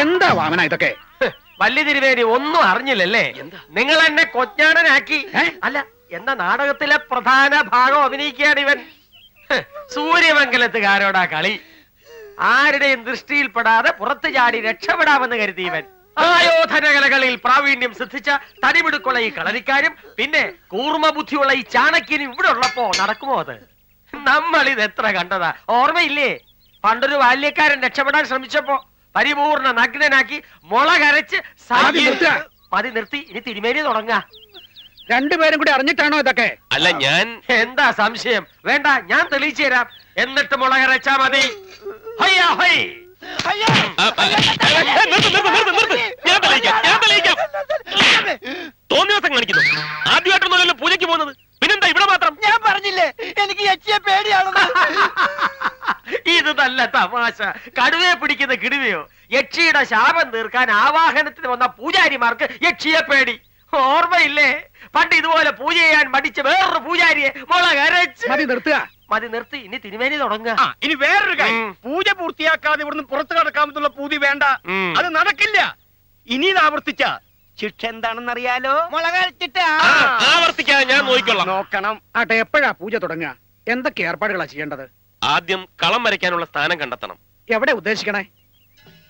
എന്താ വാമന ഇതൊക്കെ വല്യ തിരുവേരി ഒന്നും അറിഞ്ഞില്ലല്ലേ നിങ്ങൾ എന്നെ കൊച്ചാടനാക്കി അല്ല എന്ന നാടകത്തിലെ പ്രധാന ഭാഗം അഭിനയിക്കുകയാണ് ഇവൻ സൂര്യമംഗലത്തുകാരോടാ കളി ആരുടെയും ദൃഷ്ടിയിൽപ്പെടാതെ പുറത്തു ചാടി രക്ഷപ്പെടാമെന്ന് കരുതിയവൻ. ആയോധന കലകളിൽ പ്രാവീണ്യം സിദ്ധിച്ച തടിമിടുക്കുള്ള ഈ കളരിക്കാരും പിന്നെ കൂർമ്മ ബുദ്ധിയുള്ള ഈ ചാണക്യനും ഇവിടെ ഉള്ളപ്പോ നടക്കുമോ അത്? നമ്മൾ ഇത് എത്ര കണ്ടതാ? ഓർമ്മയില്ലേ? പണ്ടൊരു ബാല്യക്കാരൻ രക്ഷപ്പെടാൻ ശ്രമിച്ചപ്പോ പരിപൂർണ നഗ്നനാക്കി മുള കരച്ച് മതി നിർത്തി. ഇനി തിരുമേനി തുടങ്ങാ. രണ്ടുപേരും കൂടി അറിഞ്ഞിട്ടാണോ ഇതൊക്കെ? അല്ല ഞാൻ എന്താ സംശയം? വേണ്ട ഞാൻ തെളിയിച്ചു തരാം. എന്നിട്ട് മുള കരച്ചാ മതി. ദിവസം കാണിക്കുന്നു. ആദ്യമായിട്ടൊന്നുമല്ലല്ലോ പൂജയ്ക്ക് പോകുന്നത്. പിന്നെന്താ ഇവിടെ മാത്രം? ഞാൻ പറഞ്ഞില്ലേ എനിക്ക് യക്ഷിയെ പേടിയാണെന്ന്. ഇത് നല്ല തമാശ. കടുവയെ പിടിക്കുന്ന കിടുവയോ? യക്ഷിയുടെ ശാപം തീർക്കാൻ ആവാഹനത്തിന് വന്ന പൂജാരിമാർക്ക് യക്ഷിയെ പേടി. ഓർമ്മയില്ലേ? പണ്ട് ഇതുപോലെ പൂജ ചെയ്യാൻ മടിച്ച വേറൊരു പൂജാരിയെ മുളകരച്ച്. നിർത്തുക. മതി നിർത്തി. ഇനി തിരുമേനി തുടങ്ങുക. ആ ഇനി വേറൊരു കാര്യം. ഉം. പൂജ പൂർത്തിയാക്കാതെ ഇവിടുന്ന് പുറത്തു കടക്കാമെന്നുള്ള പൂതി വേണ്ട. ഉം. അത് നടക്കില്ല. ഇനി ഇത് ആവർത്തിച്ച ശിക്ഷ എന്താണെന്ന് അറിയാലോ മുളകരച്ചിട്ട് ആ, ആവർത്തിക്കാതെ ഞാൻ നോക്കിക്കൊള്ളാം. നോക്കണം. ആട്ടെ എപ്പോഴാ പൂജ തുടങ്ങുക? എന്തൊക്കെ ഏർപ്പാടുകളാ ചെയ്യേണ്ടത്? ആദ്യം കളം വരയ്ക്കാനുള്ള സ്ഥാനം കണ്ടെത്തണം. എവിടെ ഉദ്ദേശിക്കണേ?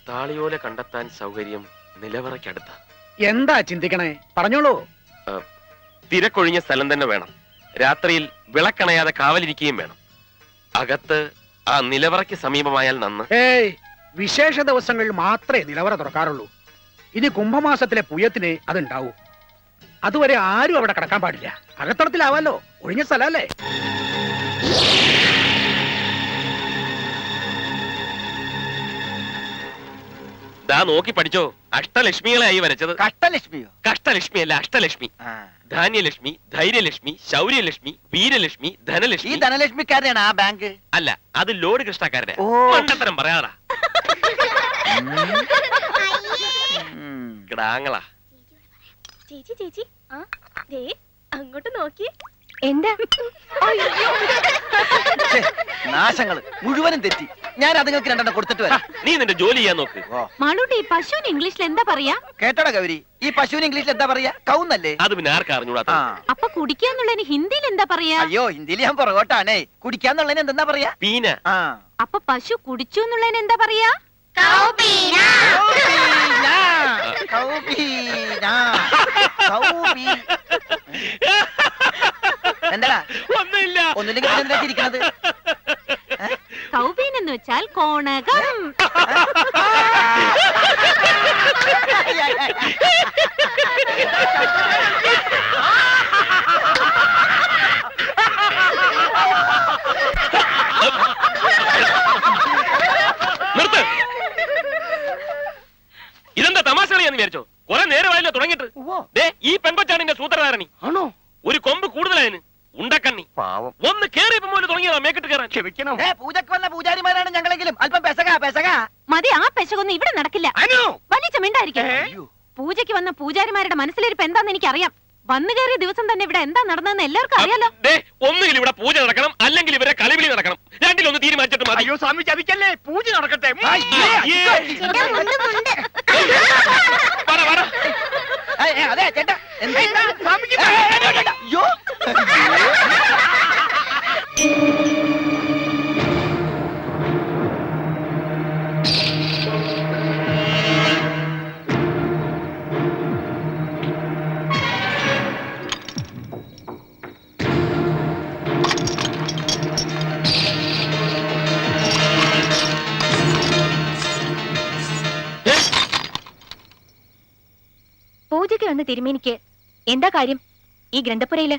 താളിയോല കണ്ടെത്താൻ സൗകര്യം നിലവറയ്ക്കടുത്ത. എന്താ ചിന്തിക്കണേ? പറഞ്ഞോളൂ. തിരക്കൊഴിഞ്ഞ സ്ഥലം തന്നെ വേണം. രാത്രിയിൽ വിളക്കണയാതെ കാവലിരിക്കുകയും വേണം. അകത്ത് ആ നിലവറയ്ക്ക് സമീപമായാൽ നന്ന്. വിശേഷ ദിവസങ്ങളിൽ മാത്രമേ നിലവറ തുറക്കാറുള്ളൂ. ഇനി കുംഭമാസത്തിലെ പുയത്തിന് അതുണ്ടാവൂ. അതുവരെ ആരും അവിടെ കിടക്കാൻ പാടില്ല. അകത്തളത്തിലാവാലോ ഒഴിഞ്ഞ സ്ഥലല്ലേ ദാ നോക്കി പഠിച്ചോ. അഷ്ടലക്ഷ്മികളായി വരച്ചത്. കഷ്ടലക്ഷ്മിയോ? കഷ്ടലക്ഷ്മി അല്ല അഷ്ടലക്ഷ്മി ധാന്യലക്ഷ്മി ധൈര്യലക്ഷ്മി ശൗര്യലക്ഷ്മി വീരലക്ഷ്മി ഈ ധനലക്ഷ്മി ധനലക്ഷ്മിക്കാരനാണ് ആ ബാങ്ക് അല്ല അത് ലോഡ് കൃഷ്ണക്കാരനെ. ഓ. മണ്ടത്തരം പറയാറാ കിടാങ്ങളാ ചേച്ചി ചേച്ചി. ആ ദേ അങ്ങോട്ട് നോക്കി എന്താ? അയ്യോ. നാശങ്ങൾ മുഴുവനും തെറ്റി. ഞാൻ അതുങ്ങൾക്ക് രണ്ടെണ്ണം കൊടുത്തിട്ട് വരാം. നീ നിന്റെ ജോലി ചെയ്യാൻ നോക്ക്. മാളൂട്ടി പശുവിന് ഇംഗ്ലീഷിൽ എന്താ പറയാ? കേട്ടോടാ ഗൗരി ഈ പശുവിന് ഇംഗ്ലീഷിൽ എന്താ പറയാ? കൗന്നല്ലേ? അത് പിന്നെ ആർക്കാ അറിഞ്ഞൂടാ ആ. അപ്പൊ കുടിക്കാന്നുള്ളതിന് ഹിന്ദിയിൽ എന്താ പറയാ? അയ്യോ ഹിന്ദിയിൽ ഞാൻ പുറകോട്ടാണേ. കുടിക്കാന്നുള്ളതിന് എന്താ പറയാ? പീന. ആ. അപ്പൊ പശു കുടിച്ചു എന്നുള്ളതിന് എന്താ പറയാ? കൗപീന. കൗപീന. കൗപീ. എന്താടാ? ഒന്നുമില്ല. ഒന്നില്ലെങ്കിൽ പിന്നെ എന്തിനാ ചിരിക്കണത് കൗബീൻ എന്ന് വെച്ചാൽ കോണകം നിർത്ത് ഇതെന്താ തമാശ കളിയാന്ന് വിചാരിച്ചോ കുറെ നേരമായല്ലോ തുടങ്ങിയിട്ട് ഉവ്വോ. ദേ ഈ പെൺകൊച്ചാണ് എന്റെ സൂത്രധാരണി ആണോ ഒരു കൊമ്പ് കൂടുതലായതിന് ഉണ്ടക്കണ്ണി പാവം ഒന്ന് കേറിയപ്പോ മുതൽ തുടങ്ങിയതാ മേക്കിട്ട് കയറാൻ ക്ഷമിക്കണം ഏ പൂജക്ക് വന്ന പൂജാരിമാരാണ് ഞങ്ങളെങ്കിലും അല്പം പെസക പെസക മതി ആ പെശകൊന്നും ഇവിടെ നടക്കില്ല അനു വലിയ മിണ്ടായിരിക്കും ഏ? അയ്യോ. പൂജയ്ക്ക് വന്ന പൂജാരിമാരുടെ മനസ്സിലിരിപ്പ് എന്താന്ന് എനിക്കറിയാം. വന്നു കയറിയ ദിവസം തന്നെ ഇവിടെ എന്താ നടന്നതെന്ന് എല്ലാവർക്കും അറിയാലോ. ദേ ഒന്നുകിൽ ഇവിടെ പൂജ നടക്കണം അല്ലെങ്കിൽ ഇവരെ കളിവിളി നടക്കണം. രണ്ടിലൊന്ന് തീരുമാനിച്ചിട്ട് മതി. അയ്യോ സ്വാമി ചതിക്കല്ലേ? പൂജ നടക്കട്ടെ. അതെ ചേട്ടാ. എന്താ? സ്വാമിക്ക് അയ്യോ. തിരുമേനിക്ക്. എന്താ കാര്യം? ഈ ഗ്രന്ഥപുരയിൽ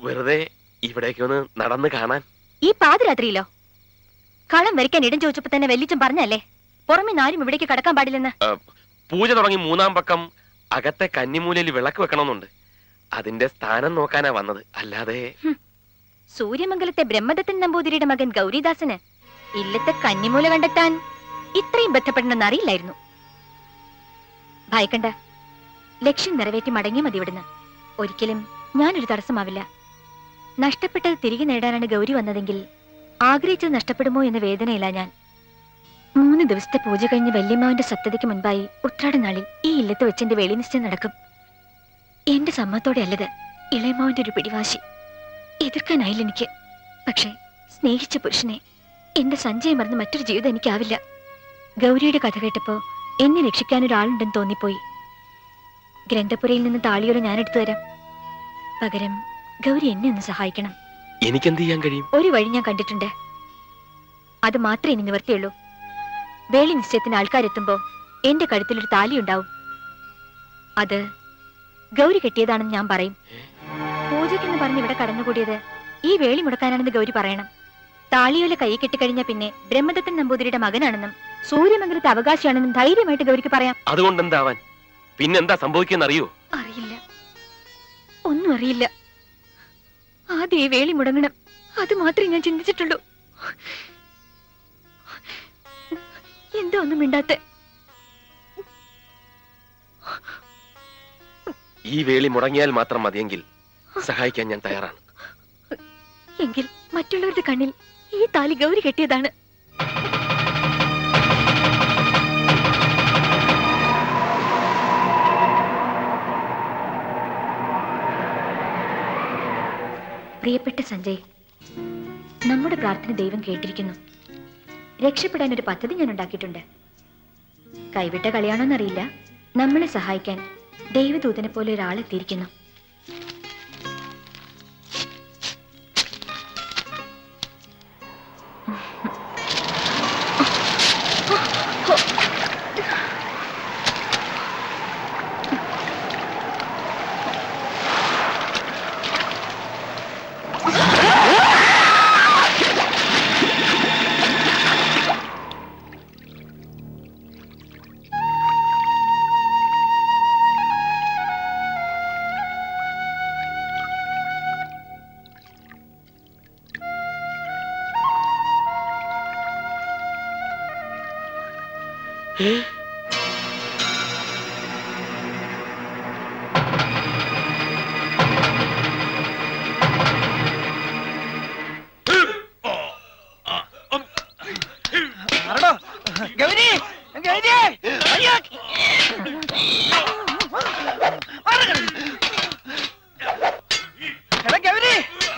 വെറുതെ ഇവിടേക്ക് ഒന്ന് നടന്ന് കാണാൻ. ഈ പാതിരാത്രിയിലോ? കളം വരയ്ക്കാൻ ഇടം ചോദിച്ചപ്പോ തന്നെ വെല്ലിച്ചും പറഞ്ഞല്ലേ പുറമെ നാരും ഇവിടേക്ക് കടക്കാൻ പാടില്ലെന്ന്. പൂജ തുടങ്ങി മൂന്നാം പക്കം അകത്തെ കന്നിമൂലയിൽ വിളക്ക് വെക്കണമെന്നുണ്ട്. അതിന്റെ സ്ഥാനം നോക്കാനാ വന്നത്. അല്ലാതെ സൂര്യമംഗലത്തെ ബ്രഹ്മദത്തൻ നമ്പൂതിരിയുടെ മകൻ ഗൗരിദാസന് ഇല്ലത്തെ കന്നിമൂല കണ്ടെത്താൻ ഇത്രയും ബന്ധപ്പെടണമെന്ന് അറിയില്ലായിരുന്നു. ഭയക്കണ്ട. ലക്ഷ്യം നിറവേറ്റി മടങ്ങി മതി ഇവിടുന്ന്. ഒരിക്കലും ഞാനൊരു തടസ്സമാവില്ല. നഷ്ടപ്പെട്ടത് തിരികെ നേടാനാണ് ഗൗരി വന്നതെങ്കിൽ ആഗ്രഹിച്ചത് നഷ്ടപ്പെടുമോ എന്ന വേദനയില്ല ഞാൻ. മൂന്ന് ദിവസത്തെ പൂജ കഴിഞ്ഞ് വല്യമ്മാവിന്റെ സത്യതയ്ക്ക് മുൻപായി ഉത്രാടനാളിൽ ഈ ഇല്ലത്ത് വെച്ചെന്റെ വേളി നിശ്ചയം നടക്കും. എന്റെ സമ്മതത്തോടെ അല്ലത് ഇളയമാവിന്റെ ഒരു പിടിവാശി. എതിർക്കാനായില്ല എനിക്ക്. പക്ഷേ സ്നേഹിച്ച പുരുഷനെ എന്റെ സഞ്ജയം മറന്ന് മറ്റൊരു ജീവിതം എനിക്കാവില്ല. ഗൗരിയുടെ കഥ കേട്ടപ്പോ എന്നെ രക്ഷിക്കാൻ ഒരാളുണ്ടെന്ന് തോന്നിപ്പോയി. ഗ്രന്ഥപുരയിൽ നിന്ന് താളിയോടെ ഞാൻ എടുത്തു തരാം. പകരം ഗൗരി എന്നെ ഒന്ന് സഹായിക്കണം. എനിക്കെന്ത് ചെയ്യാൻ കഴിയും? ഒരു വഴി ഞാൻ കണ്ടിട്ടുണ്ട്. അത് മാത്രമേ ഇനി നിവർത്തിയുള്ളൂ. വേളി നിശ്ചയത്തിന് ആൾക്കാരെത്തുമ്പോ എന്റെ കഴുത്തിലൊരു താലി ഉണ്ടാവും. അത് ഗൗരി കെട്ടിയതാണെന്ന് ഞാൻ പറയും. പൂജയ്ക്കെന്ന് പറഞ്ഞ് ഇവിടെ കടന്നുകൂടിയത് ഈ വേളി മുടക്കാനാണെന്ന് ഗൗരി പറയണം. താളിയോല കൈ കെട്ടിക്കഴിഞ്ഞ പിന്നെ ബ്രഹ്മദത്തൻ നമ്പൂതിരിയുടെ മകനാണെന്നും സൂര്യമംഗലത്തെ അവകാശിയാണെന്നും ധൈര്യമായിട്ട് ഗൗരിക്ക് പറയാം. അതുകൊണ്ട് എന്താവാൻ പിന്നെന്താ സംഭവിക്കുന്ന അറിയോ അറിയില്ല. ഒന്നും അറിയില്ല. ആദ്യം ഈ വേളി മുടങ്ങണം. അത് മാത്രമേ ഞാൻ ചിന്തിച്ചിട്ടുള്ളൂ. എന്താ ഒന്നും മിണ്ടാത്ത? ഈ വേളി മുടങ്ങിയാൽ മാത്രം മതിയെങ്കിൽ സഹായിക്കാൻ ഞാൻ തയ്യാറാണ്. എങ്കിൽ മറ്റുള്ളവരുടെ കണ്ണിൽ ഈ താലി ഗൗരി കെട്ടിയതാണ്. പ്രിയപ്പെട്ട സഞ്ജയ് നമ്മുടെ പ്രാർത്ഥന ദൈവം കേട്ടിരിക്കുന്നു. രക്ഷപ്പെടാൻ ഒരു പദ്ധതി ഞാൻ ഉണ്ടാക്കിയിട്ടുണ്ട്. കൈവിട്ട കളിയാണോന്നറിയില്ല. നമ്മളെ സഹായിക്കാൻ ദൈവദൂതനെ പോലെ ഒരാളെത്തിയിരിക്കുന്നു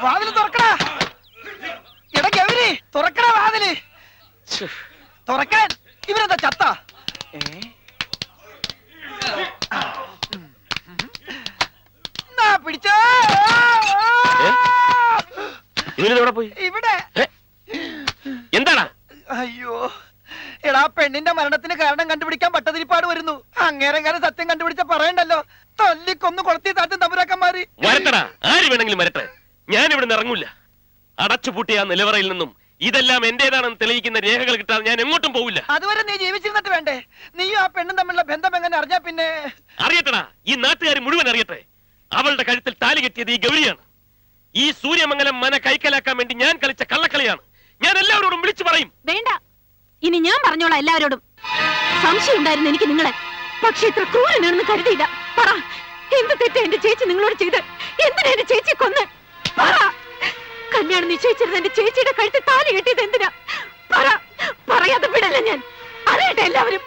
വാതിൽ തുറക്കടാ. എടാ ഗൗരി തുറക്കടാ വാതിൽ. തുറക്കാൻ ഇവരെന്താ ചത്താ? പിടിച്ചോ. ഏ? ഇവനിതെവിടെ പോയി? ഇവിടെ. എന്താടാ അയ്യോ. എടാ പെണ്ണിന്റെ മരണത്തിന് കാരണം കണ്ടുപിടിക്കാൻ പട്ടതിരിപ്പാട് വരുന്നു. അങ്ങേരെങ്ങാനും സത്യം കണ്ടുപിടിച്ച പറയണ്ടല്ലോ. തല്ലിക്കൊന്നു കൊളത്തി താറ്റും തമ്പുരാക്കന്മാര്. വരട്ടടാ. ആര് വേണമെങ്കിലും വരട്ടെ. ഞാൻ ഇവിടെ ഇറങ്ങൂല. അടച്ചുപൂട്ടിയ നിലവറയിൽ നിന്നും ഇതെല്ലാം എന്റേതാണെന്ന് തെളിയിക്കുന്ന രേഖകൾ കിട്ടാതെ ഞാൻ എങ്ങോട്ടും പോവില്ല. അതുവരെ നീ ആ പെണ്ണും തമ്മിലുള്ള ബന്ധം എങ്ങനെ അറിഞ്ഞാ പിന്നെ? അറിയട്ടടാ ഈ നാട്ടുകാർ മുഴുവൻ അറിയട്ടെ. അവളുടെ കഴുത്തിൽ താലി കെട്ടിയത് ഈ ഗൗരിയാണ്. ഈ സൂര്യമംഗലം മന കൈക്കലാക്കാൻ വേണ്ടി ഞാൻ കളിച്ച കള്ളക്കളിയാണ്. ഞാൻ എല്ലാവരോടും വിളിച്ചു പറയും. വേണ്ട. ഇനി ഞാൻ പറഞ്ഞോളാം എല്ലാവരോടും. സംശയം ഉണ്ടായിരുന്നു എനിക്ക് നിങ്ങളെ. പക്ഷെ ഇത്ര ക്രൂരനാണെന്ന് കരുതിയില്ല. പറ. എന്ത് തെറ്റാ എന്റെ ചേച്ചി നിങ്ങളോട് ചെയ്ത്? എന്തിനാ എന്റെ ചേച്ചി കൊന്ന്? പറ. കല്യാണം നിശ്ചയിച്ചിരുന്ന എന്റെ ചേച്ചിയുടെ കഴുത്തിൽ താലി കെട്ടിയത് എന്തിനാ? പറ. പറയാതെ വിടല്ല ഞാൻ. അറിയട്ടെ എല്ലാവരും.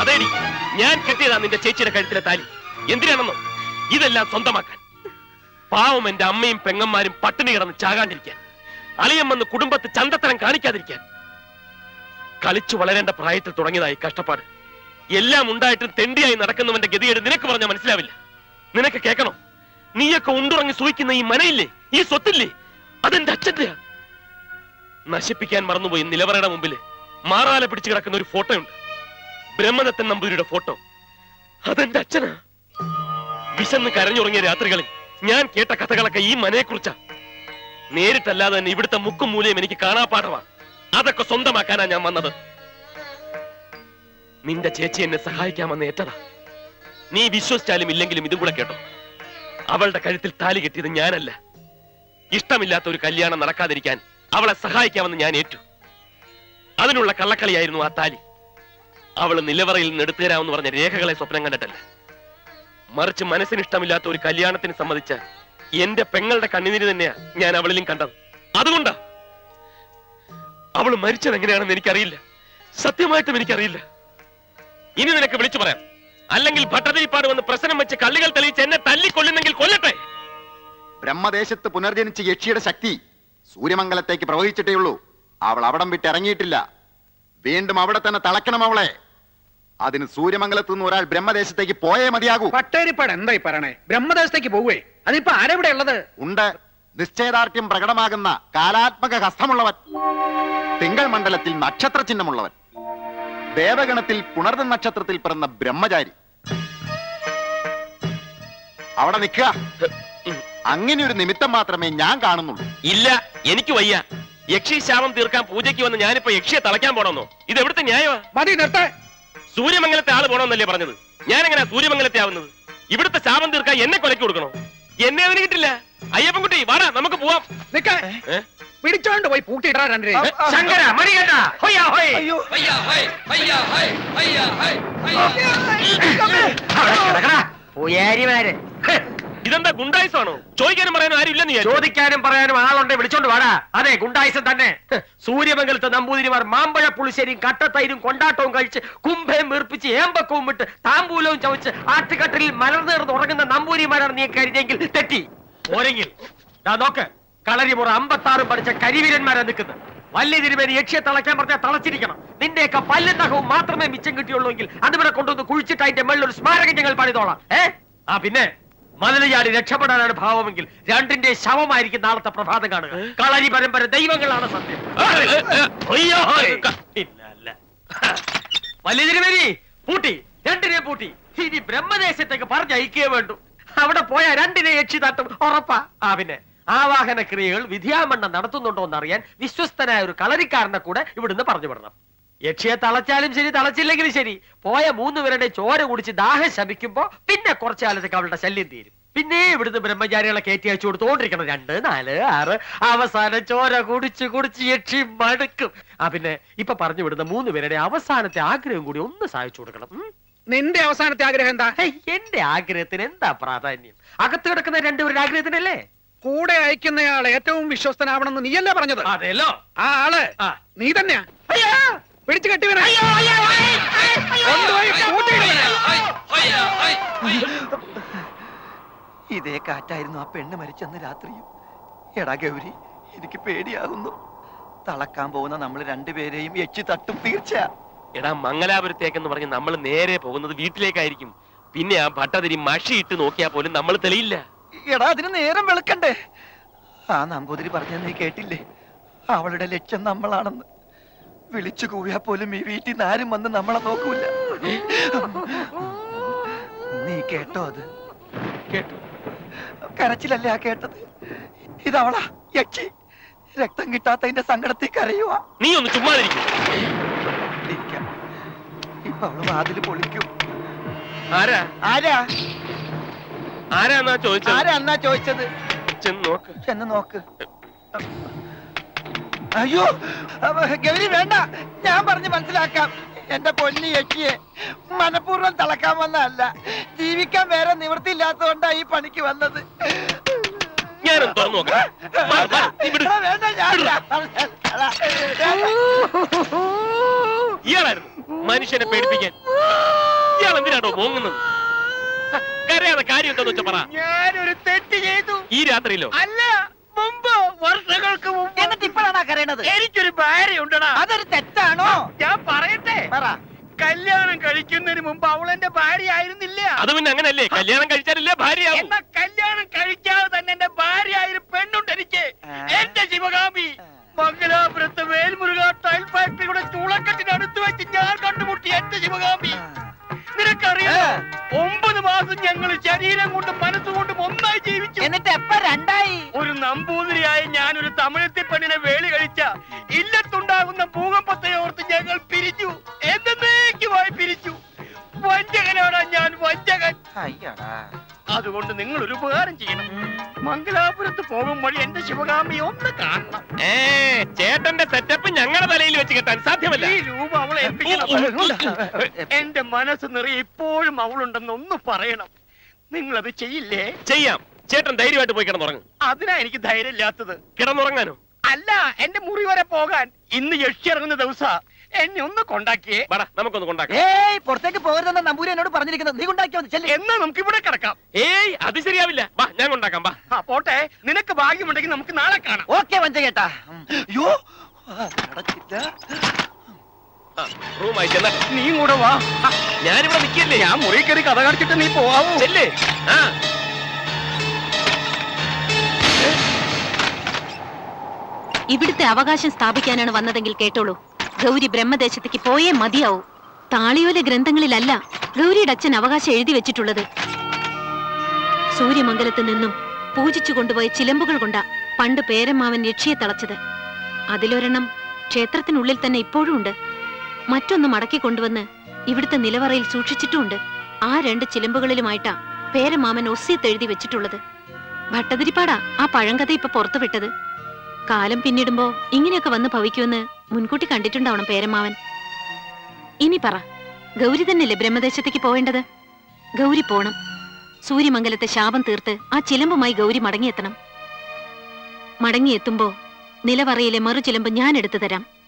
അതേടി ഞാൻ കെട്ടിയതാ നിന്റെ ചേച്ചിയുടെ കഴുത്തിലെ താലി. എന്തിനാണെന്നോ? ഇതെല്ലാം സ്വന്തമാക്കാൻ. പാവം എന്റെ അമ്മയും പെങ്ങന്മാരും പട്ടിണി കിടന്ന് ചാകാണ്ടിരിക്കാൻ. അളിയം വന്ന് കുടുംബത്ത് ചന്തത്തരം കാണിക്കാതിരിക്കാൻ. കളിച്ചു വളരേണ്ട പ്രായത്തിൽ തുടങ്ങിയതായി കഷ്ടപ്പാട്. എല്ലാം ഉണ്ടായിട്ടും തെണ്ടിയായി നടക്കുന്നവന്റെ ഗതികേട് നിനക്ക് പറഞ്ഞാൽ മനസ്സിലാവില്ല. നിനക്ക് കേൾക്കണോ? നീയൊക്കെ ഉണ്ടുറങ്ങി സൂഹിക്കുന്ന ഈ മനയില്ലേ? ഈ സ്വത്തില്ലേ? അതെന്റെ അച്ഛന്റെയാ നശിപ്പിക്കാൻ മറന്നുപോയി നിലവറയുടെ മുമ്പിൽ മാറാല പിടിച്ചു കിടക്കുന്ന ഒരു ഫോട്ടോ ഉണ്ട് ബ്രഹ്മദത്തൻ നമ്പൂരിയുടെ ഫോട്ടോ. അതെന്റെ അച്ഛനാ. വിശന്ന് കരഞ്ഞുറങ്ങിയ രാത്രികളിൽ ഞാൻ കേട്ട കഥകളൊക്കെ ഈ മനയെക്കുറിച്ചാ. നേരിട്ടല്ലാതെ തന്നെ ഇവിടുത്തെ മുക്കും മൂലയും എനിക്ക് കാണാപ്പാഠമാ അതൊക്കെ സ്വന്തമാക്കാനാ ഞാൻ വന്നത്. നിന്റെ ചേച്ചി എന്നെ സഹായിക്കാമെന്ന് ഏറ്റതാ. നീ വിശ്വസിച്ചാലും ഇല്ലെങ്കിലും ഇതും കൂടെ കേട്ടോ. അവളുടെ കഴുത്തിൽ താലി കെട്ടിയത് ഞാനല്ല. ഇഷ്ടമില്ലാത്ത ഒരു കല്യാണം നടക്കാതിരിക്കാൻ അവളെ സഹായിക്കാമെന്ന് ഞാൻ ഏറ്റു. അതിനുള്ള കള്ളക്കളിയായിരുന്നു ആ താലി. അവൾ നിലവറയിൽ നിന്ന് എടുത്തു തരാമെന്ന് പറഞ്ഞ രേഖകളെ സ്വപ്നം കണ്ടിട്ടല്ല. മറിച്ച് മനസ്സിനിഷ്ടമില്ലാത്ത ഒരു കല്യാണത്തിന് സമ്മതിച്ച എന്റെ പെങ്ങളുടെ കണ്ണുനീര് തന്നെയാ ഞാൻ അവളിലും കണ്ടത്. അതുകൊണ്ടാ? അവൾ മരിച്ചത് എങ്ങനെയാണെന്ന് എനിക്കറിയില്ല. സത്യമായിട്ടും എനിക്കറിയില്ല. ഇനി നിനക്ക് വിളിച്ചു പറയാം. അല്ലെങ്കിൽ ഭട്ടതിരിപ്പാട് വന്ന് പ്രശ്നം വെച്ച് കള്ളികൾ തെളിയിച്ച് എന്നെ തല്ലിക്കൊല്ലുന്നെങ്കിൽ കൊല്ലട്ടെ. ബ്രഹ്മദേശത്ത് പുനർജനിച്ച യക്ഷിയുടെ ശക്തി സൂര്യമംഗലത്തേക്ക് പ്രവഹിച്ചിട്ടേയുള്ളൂ അവൾ അവിടം വിട്ട് ഇറങ്ങിയിട്ടില്ല. വീണ്ടും അവിടെ തന്നെ തളക്കണം അവളെ. അതിന് സൂര്യമംഗലത്ത് നിന്ന് ഒരാൾ ബ്രഹ്മദേശത്തേക്ക് പോയേ മതിയാകൂ. പട്ടേരിപ്പാട് എന്തായി പറയണേ? ബ്രഹ്മദേശത്തേക്ക് പോവേ? അതിപ്പോ ആരെവിടെ ഉള്ളത്? ഉണ്ട്. നിശ്ചയദാർഢ്യം പ്രകടമാകുന്ന കാലാത്മക ഹസ്തമുള്ളവൻ. തിങ്കൾ മണ്ഡലത്തിൽ നക്ഷത്ര ചിഹ്നമുള്ളവൻ. ദേവഗണത്തിൽ പുണർന്ന നക്ഷത്രത്തിൽ പിറന്ന ബ്രഹ്മചാരി. അവിടെ നിൽക്കുക. അങ്ങനെ ഒരു നിമിത്തം മാത്രമേ ഞാൻ കാണുന്നുള്ളൂ. ഇല്ല എനിക്ക് വയ്യ. യക്ഷി ശാപം തീർക്കാൻ പൂജയ്ക്ക് വന്ന് ഞാനിപ്പോ യക്ഷിയെ തളയ്ക്കാൻ പോണമെന്നോ ഇത് എവിടുത്തെ ന്യായമാ? മതി നിർത്തേ. സൂര്യമംഗലത്തെ ആൾ പോണമെന്നല്ലേ പറഞ്ഞത്? ഞാൻ എങ്ങനെ സൂര്യമംഗലത്തെ ആവുന്നത്? ഇവിടുത്തെ ശാപം തീർക്കാൻ എന്നെ കൊലക്ക് കൊടുക്കണോ? എന്നെ അതിന് കിട്ടില്ല. അയ്യപ്പൻകുട്ടി വാടാ നമുക്ക് പോവാം. നിക്ക. ഏ? പിടിച്ചോണ്ട് പോയി പൂട്ടിയിടാ രണ്ടേ ഹൊയ്യാ ഹൊയ്. പൂയാരിമാര് ഹ്, ഇതെന്താ ഗുണ്ടായിസാണോ? ചോദിക്കാനും പറയാനും ആരും നീ? ചോദിക്കാനും പറയാനും ആളുണ്ടെ വിളിച്ചോണ്ട് വാടാ. അതെ ഗുണ്ടായിസം തന്നെ. സൂര്യമംഗലത്ത് നമ്പൂതിരിമാർ മാമ്പഴ പുളിശ്ശേരിയും കട്ടത്തൈരും കൊണ്ടാട്ടവും കഴിച്ച് കുംഭയും വീർപ്പിച്ച് ഏമ്പക്കവും വിട്ട് താമ്പൂലവും ചവച്ച് ആട്ടുകട്ടിലിൽ മലർന്നേർന്ന് ഉറങ്ങുന്ന നമ്പൂരിമാരാണ് നീ കരുതിയെങ്കിൽ തെറ്റി. പോരെങ്കിൽ നോക്ക് കളരിമുറ അമ്പത്താറും പഠിച്ച കരിവീരന്മാരാ നിൽക്കുന്നത്. വല്യ തിരുമേനി യക്ഷിയെ തളയ്ക്കാൻ പറഞ്ഞാൽ തളച്ചിരിക്കണം. നിന്റെയൊക്കെ പല്ലും നഖവും മാത്രമേ മിച്ചം കിട്ടിയുള്ളൂ എങ്കിൽ അതിവിടെ കൊണ്ടുവന്ന് കുഴിച്ചിട്ട് അതിന്റെ മേളിൽ ഒരു സ്മാരകം ഞങ്ങൾ പണിതോളാം. ഏ? ആ പിന്നെ? മതിൽ ചാടി രക്ഷപ്പെടാനാണ് ഭാവമെങ്കിൽ രണ്ടിന്റെ ശവമായിരിക്കും നാളത്തെ പ്രഭാതം കാണുക. കളരി പരമ്പര ദൈവങ്ങളാണ് സത്യം. വലിയ തിരുമേനി പൂട്ടി. രണ്ടിനെ പൂട്ടി. ഇനി ബ്രഹ്മദേശത്തേക്ക് പറഞ്ഞയക്കേ വേണ്ടു. അവിടെ പോയ രണ്ടിനെ യക്ഷി തട്ടും ഉറപ്പാ. ആ പിന്നെ ആവാഹന ക്രിയകൾ വിധിയാമണ്ണം നടത്തുന്നുണ്ടോ എന്നറിയാൻ വിശ്വസ്തനായ ഒരു കളരിക്കാരനെ കൂടെ ഇവിടുന്ന് പറഞ്ഞു വിടണം. യക്ഷിയെ തളച്ചാലും ശരി തളച്ചില്ലെങ്കിലും ശരി. പോയ മൂന്ന് പേരുടെ ചോര കുടിച്ച് ദാഹം ശമിക്കുമ്പോ പിന്നെ കുറച്ചു കാലത്തേക്ക് അവളുടെ ശല്യം തീരും. പിന്നെ ഇവിടുന്ന് ബ്രഹ്മചാരികളെ കയറ്റി അയച്ചു കൊടുത്തോണ്ടിരിക്കണം. രണ്ട് നാല് ആറ്. അവസാനം ചോര കുടിച്ച് കുടിച്ച് യക്ഷി മടുക്കും. ആ പിന്നെ ഇപ്പൊ പറഞ്ഞു വിടുന്ന മൂന്ന് പേരുടെ അവസാനത്തെ ആഗ്രഹം കൂടി ഒന്ന് സഹായിച്ചു കൊടുക്കണം. നിന്റെ അവസാനത്തെ ആഗ്രഹം എന്താ? എന്റെ ആഗ്രഹത്തിന് എന്താ പ്രാധാന്യം? അകത്ത് കിടക്കുന്ന രണ്ടുപേരുടെ ആഗ്രഹത്തിനല്ലേ? കൂടെ അയക്കുന്നയാൾ ഏറ്റവും വിശ്വസ്തനാവണമെന്ന് നീയല്ലേ പറഞ്ഞത്? അതെല്ലോ ആ ആൾ. ആ. നീ തന്നെയാ. പിടിച്ചു കെട്ടിവനെ. ഇതേ കാറ്റായിരുന്നു ആ പെണ്ണ് മരിച്ചെന്ന് രാത്രിയും. എടാ ഗൗരി എനിക്ക് പേടിയാകുന്നു. തളക്കാൻ പോകുന്ന നമ്മൾ രണ്ടുപേരെയും എച്ചി തട്ടും തീർച്ച. എടാ മംഗലാപുരത്തേക്കെന്ന് പറഞ്ഞ് നമ്മൾ നേരെ പോകുന്നത് വീട്ടിലേക്കായിരിക്കും. പിന്നെ ആ ഭട്ടതിരി മഷി ഇട്ട് നോക്കിയാൽ പോലും നമ്മൾ തെളിയില്ല. എടാ അതിന് നേരം വെളുക്കണ്ടേ? ആ നമ്പൂതിരി പറഞ്ഞ നീ കേട്ടില്ലേ? അവളുടെ ലക്ഷ്യം നമ്മളാണെന്ന്. വിളിച്ചു കൂവിയാ പോലും ഈ വീട്ടിൽ നിന്ന് ആരും വന്ന് നമ്മളെ നോക്കൂല. നീ കേട്ടോ അത്? കേട്ടു. കരച്ചിലല്ലേ ആ കേട്ടത്? ഇതവളാ യക്ഷി. രക്തം കിട്ടാത്തതിന്റെ സങ്കടത്തിൽ കരയുവാ. നീ ഒന്ന് ചുമ്മാതിരിക്കും. ഇരിക്കാം. ഇപ്പൊ അവൾ വാതിൽ പൊളിക്കും. ആരാ? ആരാ? ആരാന്നാ ചോദിച്ചത്? ആരാ അന്നാ ചോദിച്ചത്? ചെന്ന് നോക്ക്. ചെന്ന് നോക്ക്. അയ്യോ ഗൗരി വേണ്ട. ഞാൻ പറഞ്ഞ് മനസ്സിലാക്കാം. എന്റെ പൊന്നി യക്ഷിയെ മനഃപൂർവം തളക്കാൻ വന്നതല്ല. ജീവിക്കാൻ വേറെ നിവൃത്തി നിവൃത്തിയില്ലാത്തതുകൊണ്ടാ ഈ പണിക്ക് വന്നത്. തുറന്നു നോക്കാം. വേണ്ട ഞാൻ ഞാൻ ഇയാളായിരുന്നു മനുഷ്യനെ പേടിപ്പിക്കാൻ. ഇയാൾ എന്തിനാണോ പോങ്ങുന്നത് കരയാതെ കാര്യം എന്താന്ന് വെച്ചാ പറ. ഞാനൊരു തെറ്റ് ചെയ്തു. ഈ രാത്രിയിലോ? അല്ല. മുമ്പ് വർഷങ്ങൾക്ക് മുമ്പ് എന്നിട്ട് ഇപ്പോഴാണ് കരയണത്? എനിക്കൊരു ഭാര്യ ഉണ്ടടാ അതൊരു തെറ്റാണോ? ഞാൻ പറയട്ടെ. പറ. കല്യാണം കഴിക്കുന്നതിന് മുമ്പ് അവൾ എന്റെ ഭാര്യ ആയിരുന്നില്ല അത് പിന്നെ അങ്ങനല്ലേ കല്യാണം കഴിച്ചാലല്ലേ ഭാര്യ എന്നാ കല്യാണം കഴിക്കാതെ തന്നെ എന്റെ ഭാര്യ ആയൊരു പെണ്ണുണ്ട് എനിക്ക്. എന്റെ ശിവകാമി. മംഗലാപുരത്ത് വേൽമുരുക ടൈൽ ഫാക്ടറിയുടെ ചൂളക്കെട്ടിന് അടുത്ത് വെച്ച് ഞാൻ കണ്ടുമുട്ടി എന്റെ ശിവകാമി. നിനക്കറിയാം. ഒമ്പത് മാസം ഞങ്ങൾ ശരീരം കൊണ്ടും മനസ്സുകൊണ്ടും ഒന്നായി ജീവിച്ചു. എന്നിട്ട് എപ്പ രണ്ടായി? ഒരു നമ്പൂതിരിയായി ഞാൻ ഒരു തമിഴത്തി പെണ്ണിനെ വേളി കഴിച്ച ഇല്ലത്തുണ്ടാകുന്ന ഭൂകമ്പത്തെ ഓർത്ത് ഞങ്ങൾ പിരിച്ചു. എന്നേക്കുമായി പിരിച്ചു. വഞ്ചകനാണ് ഞാൻ വഞ്ചകൻ. അയ്യടാ. അതുകൊണ്ട് നിങ്ങൾ ഒരു ഉപകാരം ചെയ്യണം. മംഗലാപുരത്ത് പോകും വഴി എന്റെ ശിവകാമി ഒന്ന് കാണണം. ഏ ചേട്ടന്റെ സെറ്റപ്പ് ഞങ്ങളുടെ തലയിൽ വെച്ച് കെട്ടാൻ സാധ്യമല്ല. അവളെ ഏൽപ്പിക്കണം എന്റെ മനസ്സ് നിറയെ ഇപ്പോഴും അവളുണ്ടെന്ന് ഒന്ന് പറയണം. നിങ്ങളത് ചെയ്യില്ലേ? ചെയ്യാം. ചേട്ടൻ ധൈര്യമായിട്ട് പോയി കിടന്നുറങ്ങും. അതിനാ എനിക്ക് ധൈര്യമില്ലാത്തത്. കിടന്നുറങ്ങാനോ? അല്ല എന്റെ മുറി വരെ പോകാൻ. ഇന്ന് യക്ഷി ഇറങ്ങുന്ന ദിവസ. എന്നെ ഒന്ന് കൊണ്ടാക്കിയേ. വാടാ നമുക്കൊന്ന് കൊണ്ടാക്കാം. ഏയ് പുറത്തേക്ക് പോകരുതെന്ന് നമ്പൂരി എന്നോട് പറഞ്ഞിരിക്കുന്നത് നീ കൊണ്ടാക്കിയോ ചെല്ലേ. എന്നാ നമുക്ക് ഇവിടെ കിടക്കാം. ഏയ് അത് ശരിയാവില്ല. വാ ഞാൻ കൊണ്ടാക്കാം വാ. ആ പോട്ടെ. നിനക്ക് ഭാഗ്യമുണ്ടെങ്കിൽ നമുക്ക് നാളെ കാണാം. ഓക്കെ വഞ്ചകേട്ടാ. അയ്യോ. ആ, അടച്ചില്ല ആ, റൂമായി ചെന്നാ. നീ കൂടെ വാ. ഞാനിവിടെ നിൽക്കില്ലേ? ഞാൻ മുറി കയറി കഥ കാണിച്ചിട്ട് നീ പോവാമോ ചെല്ലേ. ആ. ഇവിടുത്തെ അവകാശം സ്ഥാപിക്കാനാണ് വന്നതെങ്കിൽ കേട്ടോളൂ. ഗൗരി ബ്രഹ്മദേശത്തേക്ക് പോയേ മതിയാവൂ. താളിയോല ഗ്രന്ഥങ്ങളിലല്ല ഗൗരിയുടെ അച്ഛൻ അവകാശം എഴുതി വെച്ചിട്ടുള്ളത്. സൂര്യമംഗലത്ത് നിന്നും പൂജിച്ചു കൊണ്ടുപോയ ചിലമ്പുകൾ കൊണ്ടാ പണ്ട് പേരമ്മാവൻ രക്ഷയെ തളച്ചത്. അതിലൊരെണ്ണം ക്ഷേത്രത്തിനുള്ളിൽ തന്നെ ഇപ്പോഴും ഉണ്ട്. മറ്റൊന്ന് മടക്കി കൊണ്ടുവന്ന് ഇവിടുത്തെ നിലവറയിൽ സൂക്ഷിച്ചിട്ടുമുണ്ട്. ആ രണ്ട് ചിലമ്പുകളിലുമായിട്ടാ പേരമാമൻ ഒസ്യത്ത് എഴുതി വെച്ചിട്ടുള്ളത്. ഭട്ടതിരിപ്പാടാ ആ പഴങ്കഥ ഇപ്പൊ പുറത്തുവിട്ടത്. കാലം പിന്നിടുമ്പോ ഇങ്ങനെയൊക്കെ വന്ന് ഭവിക്കുമെന്ന് മുൻകൂട്ടി കണ്ടിട്ടുണ്ടാവണം പേരമ്മാവൻ. ഇനി പറ ഗൗരി തന്നെയല്ലേ ബ്രഹ്മദേശത്തേക്ക് പോവേണ്ടത്? ഗൗരി പോണം. സൂര്യമംഗലത്തെ ശാപം തീർത്ത് ആ ചിലമ്പുമായി ഗൗരി മടങ്ങിയെത്തണം. മടങ്ങിയെത്തുമ്പോ നിലവറയിലെ മറു ചിലമ്പ് ഞാൻ എടുത്തു തരാം.